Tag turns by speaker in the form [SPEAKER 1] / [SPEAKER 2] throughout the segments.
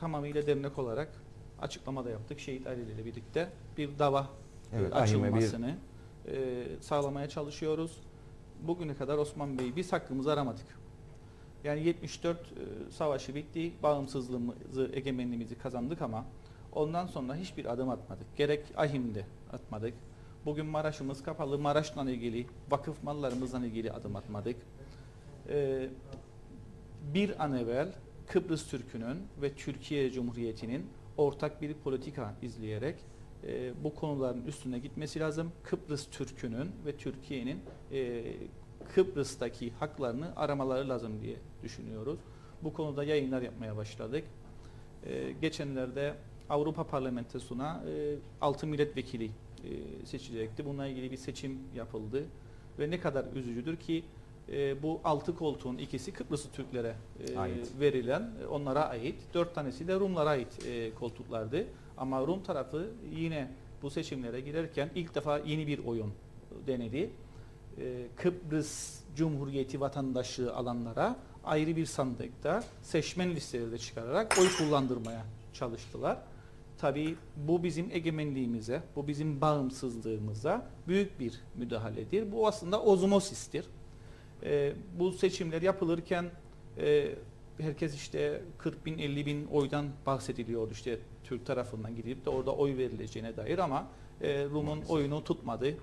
[SPEAKER 1] tamamıyla dernek olarak açıklamada yaptık. Şehit aileleriyle birlikte bir dava
[SPEAKER 2] Evet,
[SPEAKER 1] e,
[SPEAKER 2] bir
[SPEAKER 1] açılmasını e, sağlamaya çalışıyoruz. Bugüne kadar Osman Bey biz hakkımızı aramadık. Yani 74 e, savaşı bitti, bağımsızlığımızı, egemenliğimizi kazandık ama ondan sonra hiçbir adım atmadık. Gerek ahimde atmadık. Bugün Maraş'ımız kapalı, Maraş'la ilgili, vakıf mallarımızla ilgili adım atmadık. E, bir an evvel Kıbrıs Türk'ünün ve Türkiye Cumhuriyeti'nin ortak bir politika izleyerek e, bu konuların üstüne gitmesi lazım. Kıbrıs Türk'ünün ve Türkiye'nin e, Kıbrıs'taki haklarını aramaları lazım diye düşünüyoruz. Bu konuda yayınlar yapmaya başladık. E, geçenlerde Avrupa Parlamentosu'na e, 6 milletvekili e, seçilecekti. Bununla ilgili bir seçim yapıldı. Ve ne kadar üzücüdür ki e, bu altı koltuğun ikisi Kıbrıslı Türklere e,
[SPEAKER 2] Ait.
[SPEAKER 1] verilen, e, onlara ait. Dört tanesi de Rumlara ait e, koltuklardı. Ama Rum tarafı yine bu seçimlere girerken ilk defa yeni bir oyun denedi. E, Kıbrıs Cumhuriyeti vatandaşlığı alanlara ayrı bir sandıkta seçmen listeleri de çıkararak oy kullandırmaya çalıştılar. Tabii bu bizim egemenliğimize, bu bizim bağımsızlığımıza büyük bir müdahaledir. Bu aslında ozmosistir. E, bu seçimler yapılırken e, herkes işte 40 bin 50 bin oydan bahsediliyordu işte Türk tarafından gidip de orada oy verileceğine dair ama e, Rum'un oyunu tutmadı.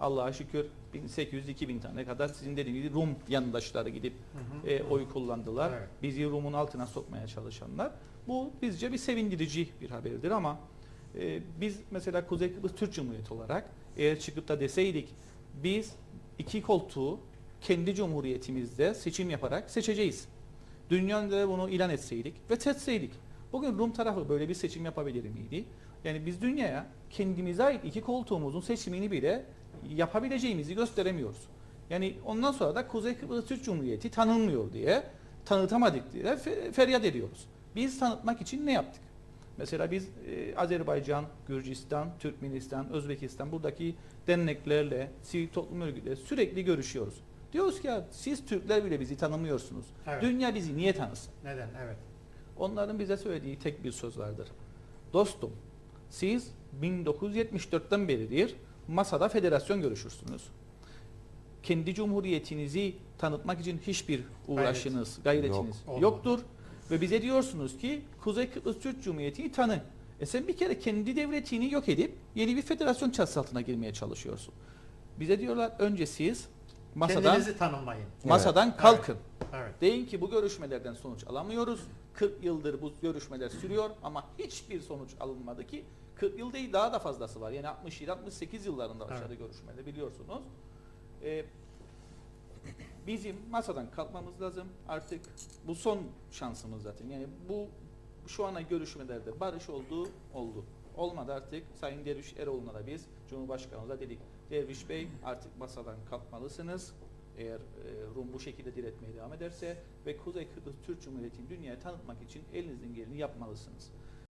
[SPEAKER 1] Allah'a şükür 1800-2000 tane kadar sizin dediğiniz gibi Rum yandaşları gidip
[SPEAKER 3] Hı hı.
[SPEAKER 1] e, oy kullandılar.
[SPEAKER 3] Evet.
[SPEAKER 1] Bizi Rum'un altına sokmaya çalışanlar. Bu bizce bir sevindirici bir haberdir ama e, biz mesela Kuzey Kıbrıs Türk Cumhuriyeti olarak eğer çıkıp da deseydik biz iki koltuğu kendi cumhuriyetimizde seçim yaparak seçeceğiz. Dünyada da bunu ilan etseydik ve seçseydik. Bugün Rum tarafı böyle bir seçim yapabilir miydi? Yani biz dünyaya kendimize ait iki koltuğumuzun seçimini bile yapabileceğimizi gösteremiyoruz. Yani ondan sonra da Kuzey Kıbrıs Türk Cumhuriyeti tanınmıyor diye, tanıtamadık diye fe- feryat ediyoruz. Biz tanıtmak için ne yaptık? Mesela biz e, Azerbaycan, Gürcistan, Türkmenistan, Özbekistan buradaki derneklerle, sivil toplum örgütleriyle sürekli görüşüyoruz. Diyoruz ki ya siz Türkler bile bizi tanımıyorsunuz.
[SPEAKER 3] Evet.
[SPEAKER 1] Dünya bizi niye tanısın?
[SPEAKER 3] Neden? Evet.
[SPEAKER 1] Onların bize söylediği tek bir söz vardır. Dostum siz 1974'ten beridir masada federasyon görüşürsünüz. Kendi cumhuriyetinizi tanıtmak için hiçbir uğraşınız, gayretiniz
[SPEAKER 3] Yok, olmadı.
[SPEAKER 1] yoktur. Ve bize diyorsunuz ki Kuzey Kıbrıs Türk Cumhuriyeti'ni tanı. E sen bir kere kendi devletini yok edip yeni bir federasyon çatısı altına girmeye çalışıyorsun. Bize diyorlar önce siz masadan
[SPEAKER 3] Kendinizi tanımlayın.
[SPEAKER 1] masadan kalkın.
[SPEAKER 3] Evet.
[SPEAKER 1] Deyin ki bu görüşmelerden sonuç alamıyoruz. 40 yıldır bu görüşmeler sürüyor ama hiçbir sonuç alınmadı ki 40 yıl değil daha da fazlası var. Yani 67 68 yıllarında başladı
[SPEAKER 3] Evet.
[SPEAKER 1] görüşmeler biliyorsunuz. Ee, bizim masadan kalkmamız lazım. Artık bu son şansımız zaten. Yani bu şu ana görüşmelerde barış oldu, oldu. Olmadı artık Sayın Derviş Eroğlu'na da biz Cumhurbaşkanımıza dedik. Derviş Bey artık masadan kalkmalısınız. Eğer e, Rum bu şekilde diretmeye devam ederse ve Kuzey Kıbrıs Türk Cumhuriyeti'ni dünyaya tanıtmak için elinizden geleni yapmalısınız.